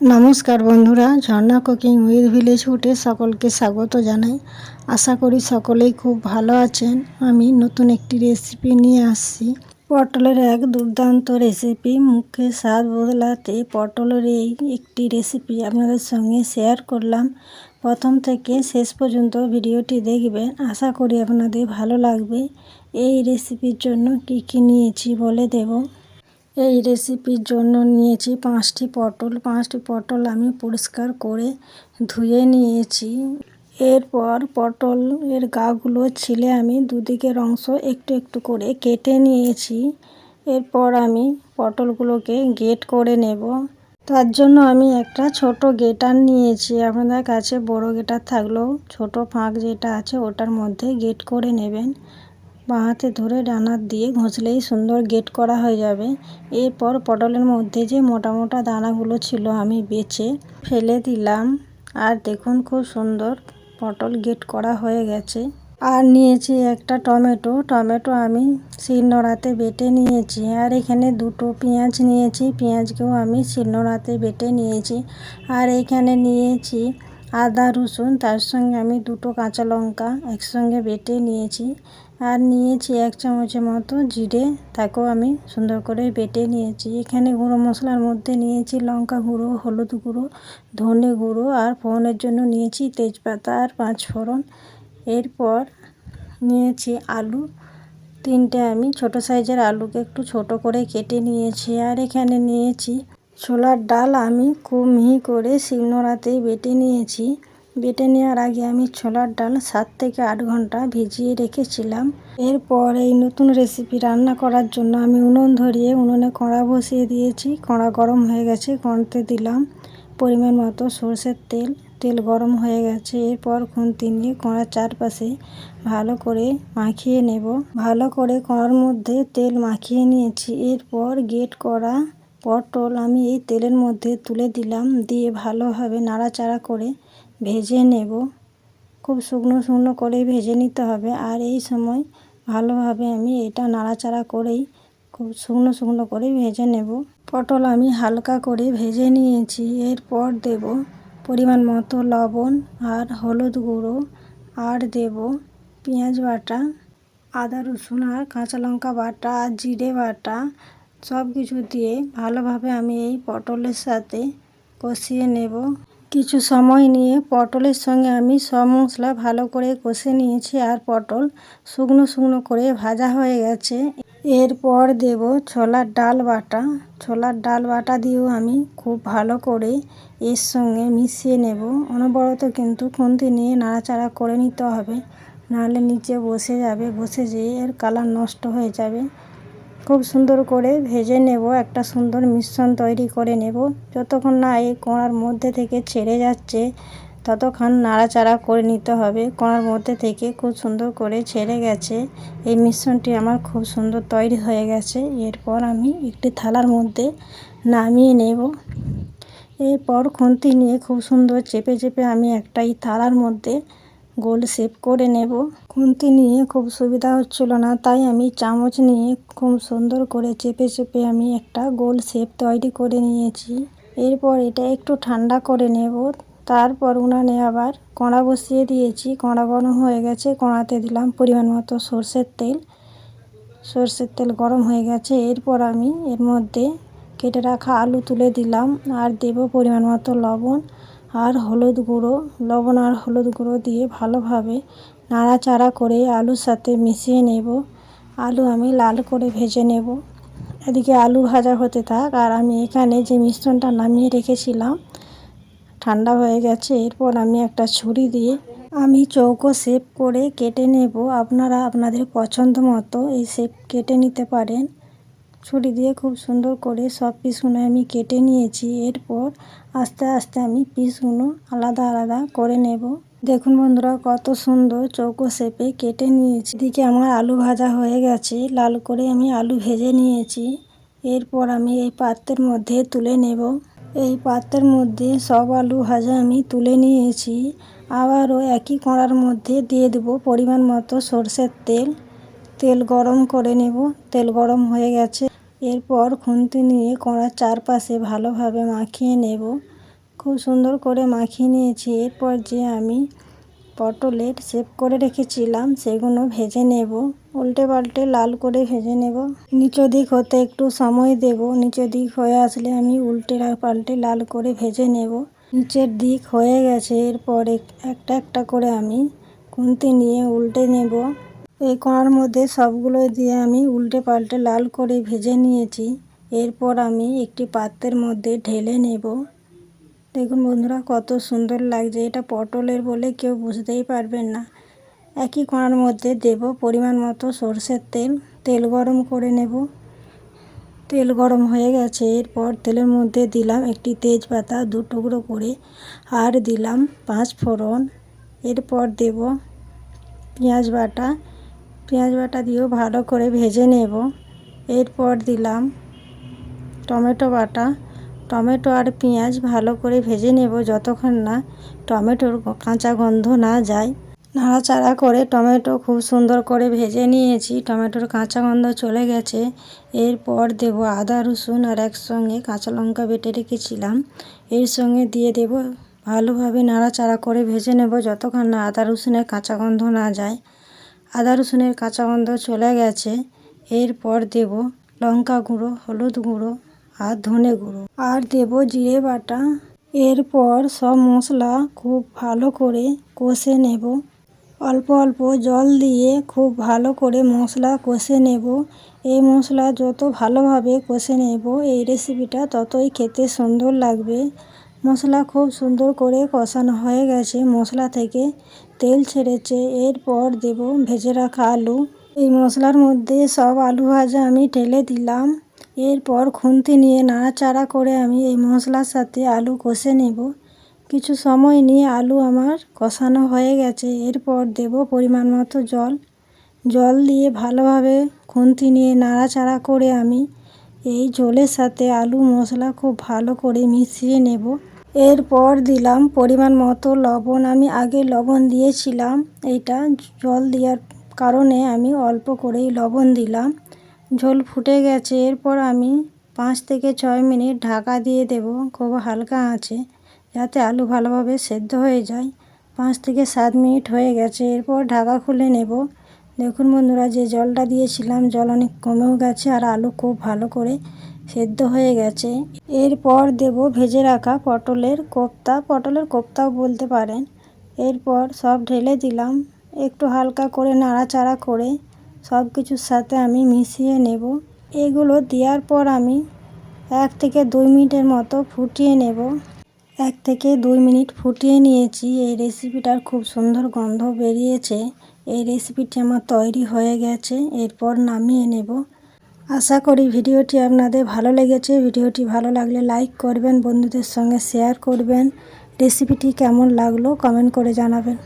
নমস্কার বন্ধুরা, Jharna cooking with village ফুটে সকলকে স্বাগত জানাই। আশা করি সকলেই খুব ভালো আছেন। আমি নতুন একটি রেসিপি নিয়ে আসছি। পটলের এক দুর্দান্ত রেসিপি মুখে স্বাদ বদলাতে পটলের এই একটি রেসিপি আপনাদের সঙ্গে শেয়ার করলাম। প্রথম থেকে শেষ পর্যন্ত ভিডিওটি দেখবেন। আশা করি আপনাদের ভালো লাগবে। এই রেসিপির জন্য কি কি নিয়েছি বলে দেব। এই রেসিপির জন্য নিয়েছি পাঁচটি পটল। পাঁচটি পটল আমি পরিষ্কার করে ধুয়ে নিয়েছি। এরপর পটল এর গাগুলো ছিলে আমি দুদিকের অংশ একটু একটু করে কেটে নিয়েছি। এরপর আমি পটলগুলোকে গেট করে নেব। তার জন্য আমি একটা ছোট গেটার নিয়েছি। আপনাদের কাছে বড় গেটার থাকলেও ছোট ফাঁক যেটা আছে ওটার মধ্যে গেট করে নেবেন। বাঁ হাতে ধরে ডানার দিয়ে ঘষলেই সুন্দর গেট করা হয়ে যাবে। এরপর পটলের মধ্যে যে মোটা মোটা দানাগুলো ছিল আমি বেছে ফেলে দিলাম। আর দেখুন খুব সুন্দর পটল গেট করা হয়ে গেছে। আর নিয়েছি একটা টমেটো। টমেটো আমি শিলনোড়াতে বেটে নিয়েছি। আর এখানে দুটো পেঁয়াজ নিয়েছি। পেঁয়াজকেও আমি শিলনোড়াতে বেটে নিয়েছি। আর এখানে নিয়েছি আদা, রসুন, তার সঙ্গে আমি দুটো কাঁচা লঙ্কা একসঙ্গে বেটে নিয়েছি। আর নিয়েছি এক চামচের মতো জিরে, তাকেও আমি সুন্দর করে বেটে নিয়েছি। এখানে গুঁড়ো মশলার মধ্যে নিয়েছি লঙ্কা গুঁড়ো, হলুদ গুঁড়ো, ধনে গুঁড়ো আর ফোড়নের জন্য নিয়েছি তেজপাতা আর পাঁচ ফোড়ন। এরপর নিয়েছি আলু। তিনটে আমি ছোট সাইজের আলুকে একটু ছোট করে কেটে নিয়েছি। আর এখানে নিয়েছি ছোলার ডাল আমি খুব মিহি করে শিলনোড়াতেই বেটে নিয়েছি। বেটে নেওয়ার আগে আমি ছোলার ডাল সাত থেকে আট ঘণ্টা ভিজিয়ে রেখেছিলাম। এরপর এই নতুন রেসিপি রান্না করার জন্য আমি উনুন ধরিয়ে উনুনে কড়া বসিয়ে দিয়েছি। কড়া গরম হয়ে গেছে কড়তে দিলাম পরিমাণ মতো সর্ষের তেল। তেল গরম হয়ে গেছে, এরপর খুন্তি নিয়ে কড়ার চারপাশে ভালো করে মাখিয়ে নেব। ভালো করে কড়ার মধ্যে তেল মাখিয়ে নিয়েছি। এরপর গেট করা পটল আমি এই তেলের মধ্যে তুলে দিলাম, দিয়ে ভালোভাবে নাড়াচাড়া করে ভেজে নেব। খুব শুকনো শুকনো করে ভেজে নিতে হবে। আর এই সময় ভালোভাবে আমি এটা নাড়াচাড়া করেই খুব শুকনো শুকনো করে ভেজে নেব। পটল আমি হালকা করে ভেজে নিয়েছি। এরপর দেব পরিমাণ মতো লবণ আর হলুদ গুঁড়ো। আর দেব পেঁয়াজ বাটা, আদা রসুন আর কাঁচা লঙ্কা বাটা, আর জিরে বাটা সব কিছু দিয়ে ভালোভাবে আমি এই পটলের সাথে কষিয়ে নেব। কিছু সময় নিয়ে পটলের সঙ্গে আমি সব মশলা ভালো করে কষে নিয়েছি আর পটল শুকনো শুকনো করে ভাজা হয়ে গেছে। এরপর দেব ছোলার ডাল বাটা। ছোলার ডাল বাটা দিয়েও আমি খুব ভালো করে এর সঙ্গে মিশিয়ে নেব। অনবরত কিন্তু খুন্তি নিয়ে নাড়াচাড়া করে নিতে হবে। নাহলে নিচে বসে যাবে, বসে যেয়ে এর কালার নষ্ট হয়ে যাবে। খুব সুন্দর করে ভেজে নেব, একটা সুন্দর মিশ্রণ তৈরি করে নেব। যতক্ষণ না এই কোঁড়ার মধ্যে থেকে ছেড়ে যাচ্ছে, ততক্ষণ নাড়াচাড়া করে নিতে হবে। কোঁড়ার মধ্যে থেকে খুব সুন্দর করে ছেড়ে গেছে। এই মিশ্রণটি আমার খুব সুন্দর তৈরি হয়ে গেছে। এরপর আমি একটি থালার মধ্যে নামিয়ে নেব। এরপর খুন্তি নিয়ে খুব সুন্দর চেপে চেপে আমি একটা এই থালার মধ্যে গোল শেপ করে নেব। খুন্তি নিয়ে খুব সুবিধা হচ্ছিল না, তাই আমি চামচ নিয়ে খুব সুন্দর করে চেপে চেপে আমি একটা গোল শেপ তৈরি করে নিয়েছি। এরপর এটা একটু ঠান্ডা করে নেব। তারপর উনানে আবার কড়া বসিয়ে দিয়েছি। কড়া গরম হয়ে গেছে, কড়াতে দিলাম পরিমাণ মতো সর্ষের তেল। সর্ষের তেল গরম হয়ে গেছে। এরপর আমি এর মধ্যে কেটে রাখা আলু তুলে দিলাম। আর দেব পরিমাণ মতো লবণ। আর হলুদ গুঁড়ো, লবণ আর হলুদ গুঁড়ো দিয়ে ভালোভাবে নাড়াচাড়া করে আলুর সাথে মিশিয়ে নেব। আলু আমি লাল করে ভেজে নেব। এদিকে আলু ভাজা হতে থাক, আর আমি এখানে যে মিশ্রণটা নামিয়ে রেখেছিলাম, ঠান্ডা হয়ে গেছে, এরপর আমি একটা ছুরি দিয়ে আমি চৌকো শেপ করে কেটে নেব। আপনারা আপনাদের পছন্দ মতো এই শেপ কেটে নিতে পারেন। ছুরি দিয়ে খুব সুন্দর করে সব পিসগুলো আমি কেটে নিয়েছি। এরপর আস্তে আস্তে আমি পিসগুলো আলাদা আলাদা করে নেব। দেখুন বন্ধুরা, কত সুন্দর চৌকো শেপে কেটে নিয়েছি। এদিকে আমার আলু ভাজা হয়ে গেছে, লাল করে আমি আলু ভেজে নিয়েছি। এরপর আমি এই পাত্রের মধ্যে তুলে নেব। এই পাত্রের মধ্যে সব আলু ভাজা আমি তুলে নিয়েছি। আবারও একই কড়ার মধ্যে দিয়ে দেব পরিমাণ মতো সর্ষের তেল। তেল গরম করে নেব, তেল গরম হয়ে গেছে। এরপর খুন্তি নিয়ে কড়ার চারপাশে ভালোভাবে মাখিয়ে নেব। খুব সুন্দর করে মাখিয়ে নিয়েছি। এরপর যে আমি পটলের সেভ করে রেখেছিলাম, সেগুলো ভেজে নেব। উল্টে পাল্টে লাল করে ভেজে নেব। নিচু দিক হতে একটু সময় দেব। নিচের দিক হয়ে আসলে আমি উল্টে পাল্টে লাল করে ভেজে নেব। নিচের দিক হয়ে গেছে। এরপর একটা একটা করে আমি খুন্তি নিয়ে উল্টে নেব। এই কড়ার মধ্যে সবগুলো দিয়ে আমি উল্টে পাল্টে লাল করে ভেজে নিয়েছি। এরপর আমি একটি পাত্রের মধ্যে ঢেলে নেব। দেখুন বন্ধুরা, কত সুন্দর লাগছে। এটা পটলের বলে কেউ বুঝতেই পারবেন না। একই কড়ার মধ্যে দেব পরিমাণ মতো সর্ষের তেল। তেল গরম করে নেব। তেল গরম হয়ে গেছে। এরপর তেলের মধ্যে দিলাম একটি তেজপাতা দু টুকরো করে। আর দিলাম পাঁচ ফোড়ন এরপর দেব পেঁয়াজ বাটা। পেঁয়াজ বাটা দিয়েও ভালো করে ভেজে নেব। এরপর দিলাম টমেটো বাটা। টমেটো আর পেঁয়াজ ভালো করে ভেজে নেব যতক্ষণ না টমেটোর কাঁচা গন্ধ না যায়। নাড়াচাড়া করে টমেটো খুব সুন্দর করে ভেজে নিয়েছি। টমেটোর কাঁচা গন্ধ চলে গেছে। এরপর দেব আদা, রসুন আর একসঙ্গে কাঁচা লঙ্কা বেটে রেখেছিলাম। এর সঙ্গে দিয়ে দেব ভালোভাবে নাড়াচাড়া করে ভেজে নেব যতক্ষণ না আদা, রসুনের কাঁচা গন্ধ না যায়। আদা রসুনের কাঁচা গন্ধ চলে গেছে। এরপর দেব লঙ্কা গুঁড়ো, হলুদ গুঁড়ো আর ধনে গুঁড়ো। আর দেব জিরে বাটা। এরপর সব মশলা খুব ভালো করে কষে নেব। অল্প অল্প জল দিয়ে খুব ভালো করে মশলা কষে নেব। এই মশলা যত ভালোভাবে কষে নেব, এই রেসিপিটা ততই খেতে সুন্দর লাগবে। মশলা খুব সুন্দর করে কষানো হয়ে গেছে মশলা থেকে। তেল ছেড়েছে, এরপর দেব ভেজে রাখা আলু। এই মশলার মধ্যে সব আলু ভাজা আমি ঢেলে দিলাম। এরপর খুন্তি নিয়ে নাড়াচাড়া করে আমি এই মশলার সাথে আলু কষে নেব। কিছু সময় নিয়ে আলু আমার কষানো হয়ে গেছে, এরপর দেব পরিমাণ মতো জল। জল দিয়ে ভালোভাবে খুন্তি নিয়ে নাড়াচাড়া করে আমি এই ঝোলের সাথে আলু মশলা খুব ভালো করে মিশিয়ে নেব। এরপর দিলাম পরিমাণ মতো লবণ। আমি আগে লবণ দিয়েছিলাম এইটা জল দেওয়ার কারণে আমি অল্প করেই লবণ দিলাম। ঝোল ফুটে গেছে, এরপর আমি পাঁচ থেকে ছয় মিনিট ঢাকা দিয়ে দেব, খুব হালকা আছে, যাতে আলু ভালোভাবে সেদ্ধ হয়ে যায়। পাঁচ থেকে সাত মিনিট হয়ে গেছে, এরপর ঢাকা খুলে নেব। দেখুন বন্ধুরা, যে জলটা দিয়েছিলাম, জল অনেক কমেও গেছে, আর আলু খুব ভালো করে সেদ্ধ হয়ে গেছে। এরপর দেব ভেজে রাখা পটলের কোপ্তা। পটলের কোপ্তাও বলতে পারেন। এরপর সব ঢেলে দিলাম। একটু হালকা করে নাড়াচাড়া করে সব কিছুর সাথে আমি মিশিয়ে নেব। এগুলো দেওয়ার পর আমি এক থেকে দুই মিনিটের মতো ফুটিয়ে নেব। এক থেকে দুই মিনিট ফুটিয়ে নিয়েছি। এই রেসিপিটার খুব সুন্দর গন্ধ বেরিয়েছে। এই রেসিপিটি আমার তৈরি হয়ে গেছে। এরপর নামিয়ে নেব। আশা করি ভিডিওটি আপনাদের ভালো লেগেছে। ভিডিওটি ভালো লাগলে লাইক করবেন, বন্ধুদের সঙ্গে শেয়ার করবেন। রেসিপিটি কেমন লাগল কমেন্ট করে জানাবেন।